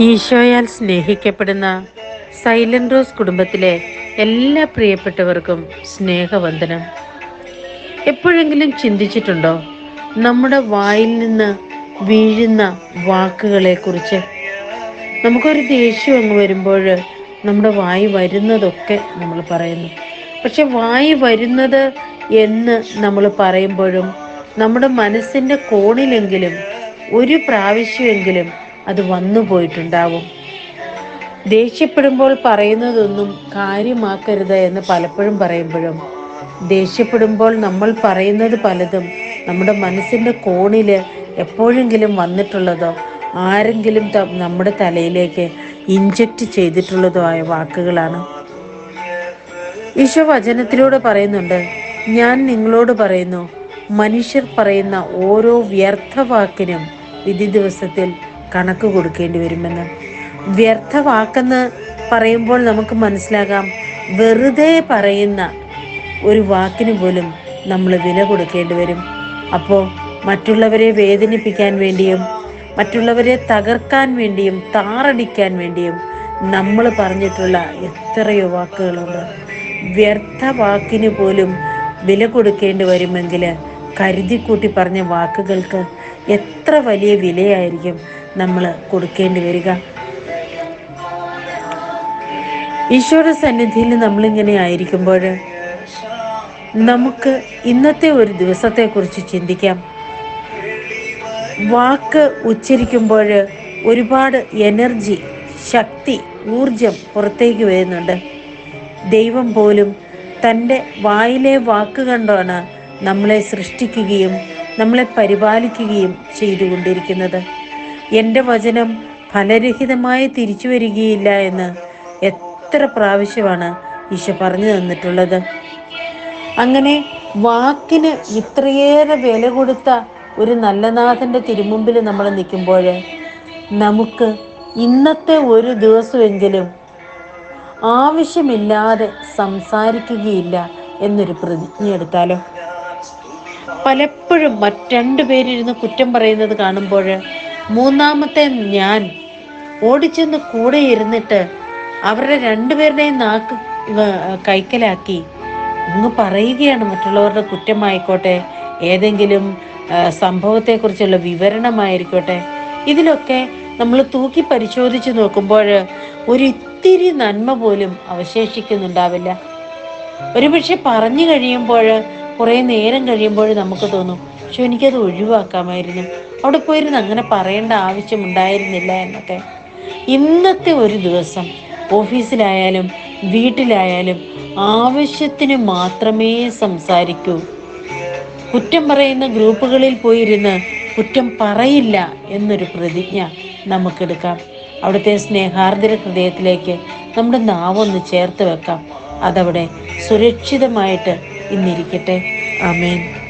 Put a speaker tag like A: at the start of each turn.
A: ഈശോയാൽ സ്നേഹിക്കപ്പെടുന്ന silent rose കുടുംബത്തിലെ എല്ലാ പ്രിയപ്പെട്ടവർക്കും സ്നേഹവന്ദനം. എപ്പോഴെങ്കിലും ചിന്തിച്ചിട്ടുണ്ടോ? നമ്മുടെ വായിൽ നിന്ന് വീഴുന്ന വാക്കുകളെ കുറിച്ച് നമുക്കൊരു ദേഷ്യം അങ്ങ് വരുമ്പോൾ നമ്മുടെ വായി വരുന്നതൊക്കെ നമ്മൾ പറയുന്നു. പക്ഷെ വായി വരുന്നത് എന്ന് നമ്മൾ പറയുമ്പോഴും നമ്മുടെ മനസ്സിന്റെ കോണിലെങ്കിലും ഒരു പ്രാവശ്യമെങ്കിലും അത് വന്നു പോയിട്ടുണ്ടാവും. ദേഷ്യപ്പെടുമ്പോൾ പറയുന്നതൊന്നും കാര്യമാക്കരുത് എന്ന് പലപ്പോഴും പറയുമ്പോഴും. ദേഷ്യപ്പെടുമ്പോൾ നമ്മൾ പറയുന്നത് പലതും നമ്മുടെ മനസ്സിന്റെ കോണിൽ എപ്പോഴെങ്കിലും വന്നിട്ടുള്ളതോ ആരെങ്കിലും നമ്മുടെ തലയിലേക്ക് ഇഞ്ചക്റ്റ് ചെയ്തിട്ടുള്ളതോ ആയ വാക്കുകളാണ്. ഈശോ വചനത്തിലൂടെ പറയുന്നുണ്ട് ഞാൻ നിങ്ങളോട് പറയുന്നു മനുഷ്യർ പറയുന്ന ഓരോ വ്യർത്ഥവാക്കിനും വിധി ദിവസത്തിൽ കണക്ക് കൊടുക്കേണ്ടി വരുമെന്ന്. വ്യർത്ഥവാക്കെന്ന് പറയുമ്പോൾ നമുക്ക് മനസ്സിലാകാം. വെറുതെ പറയുന്ന ഒരു വാക്കിന് പോലും നമ്മൾ വില കൊടുക്കേണ്ടി വരും. അപ്പോൾ മറ്റുള്ളവരെ വേദനിപ്പിക്കാൻ വേണ്ടിയും മറ്റുള്ളവരെ തകർക്കാൻ വേണ്ടിയും താറടിക്കാൻ വേണ്ടിയും നമ്മൾ പറഞ്ഞിട്ടുള്ള എത്രയോ വാക്കുകളുണ്ട്. വ്യർത്ഥ വാക്കിന് പോലും വില കൊടുക്കേണ്ടി വരുമെങ്കിൽ കരുതിക്കൂട്ടി പറഞ്ഞ വാക്കുകൾക്ക് എത്ര വലിയ വിലയായിരിക്കും? നമ്മൾ കൊടുക്കേണ്ടി വരിക. ഈശോയുടെ സന്നിധിയിൽ നമ്മളിങ്ങനെ ആയിരിക്കുമ്പോൾ നമുക്ക് ഇന്നത്തെ ഒരു ദിവസത്തെക്കുറിച്ച് ചിന്തിക്കാം. വാക്ക് ഉച്ചരിക്കുമ്പോൾ ഒരുപാട് എനർജി ശക്തി ഊർജം പുറത്തേക്ക് വരുന്നുണ്ട്. ദൈവം പോലും തന്റെ വായിലെ വാക്ക് കണ്ടാണ് നമ്മളെ സൃഷ്ടിക്കുകയും നമ്മളെ പരിപാലിക്കുകയും ചെയ്തുകൊണ്ടിരിക്കുന്നത്. എന്റെ വചനം ഫലരഹിതമായി തിരിച്ചു വരികയില്ല എന്ന് എത്ര പ്രാവശ്യമാണ് ഈശോ പറഞ്ഞു തന്നിട്ടുള്ളത്. അങ്ങനെ വാക്കിന് ഇത്രയേറെ വില കൊടുത്ത ഒരു നല്ല നാഥന്റെ തിരുമുമ്പിൽ നമ്മൾ നിൽക്കുമ്പോൾ നമുക്ക് ഇന്നത്തെ ഒരു ദിവസമെങ്കിലും ആവശ്യമില്ലാതെ സംസാരിക്കുകയില്ല എന്നൊരു പ്രതിജ്ഞ എടുത്താലോ? പലപ്പോഴും മറ്റു പേരിരുന്ന് കുറ്റം പറയുന്നത് കാണുമ്പോൾ മൂന്നാമത്തെ ഞാൻ ഓടിച്ചെന്ന് കൂടെ ഇരുന്നിട്ട് അവരുടെ രണ്ടുപേരുടെയും നാക്ക് കൈക്കലാക്കി. അങ്ങ് പറയുകയാണ് മറ്റുള്ളവരുടെ കുറ്റമായിക്കോട്ടെ ഏതെങ്കിലും സംഭവത്തെക്കുറിച്ചുള്ള വിവരണമായിരിക്കോട്ടെ. ഇതിലൊക്കെ നമ്മൾ തൂക്കി പരിശോധിച്ച് നോക്കുമ്പോൾ ഒരു ഇത്തിരി നന്മ പോലും അവശേഷിക്കുന്നുണ്ടാവില്ല. ഒരുപക്ഷെ പറഞ്ഞു കഴിയുമ്പോൾ കുറേ നേരം കഴിയുമ്പോൾ നമുക്ക് തോന്നും പക്ഷെ എനിക്കത് ഒഴിവാക്കാമായിരുന്നു. അവിടെ പോയിരുന്ന് അങ്ങനെ പറയേണ്ട ആവശ്യമുണ്ടായിരുന്നില്ല എന്നൊക്കെ. ഇന്നത്തെ ഒരു ദിവസം ഓഫീസിലായാലും വീട്ടിലായാലും ആവശ്യത്തിന് മാത്രമേ സംസാരിക്കൂ. കുറ്റം പറയുന്ന ഗ്രൂപ്പുകളിൽ പോയിരുന്ന് കുറ്റം പറയില്ല എന്നൊരു പ്രതിജ്ഞ നമുക്കെടുക്കാം. അവിടുത്തെ സ്നേഹാർദ്ര ഹൃദയത്തിലേക്ക് നമ്മുടെ നാവൊന്ന് ചേർത്ത് വെക്കാം. അതവിടെ സുരക്ഷിതമായിട്ട് ഇന്നിരിക്കട്ടെ. ആമേൻ.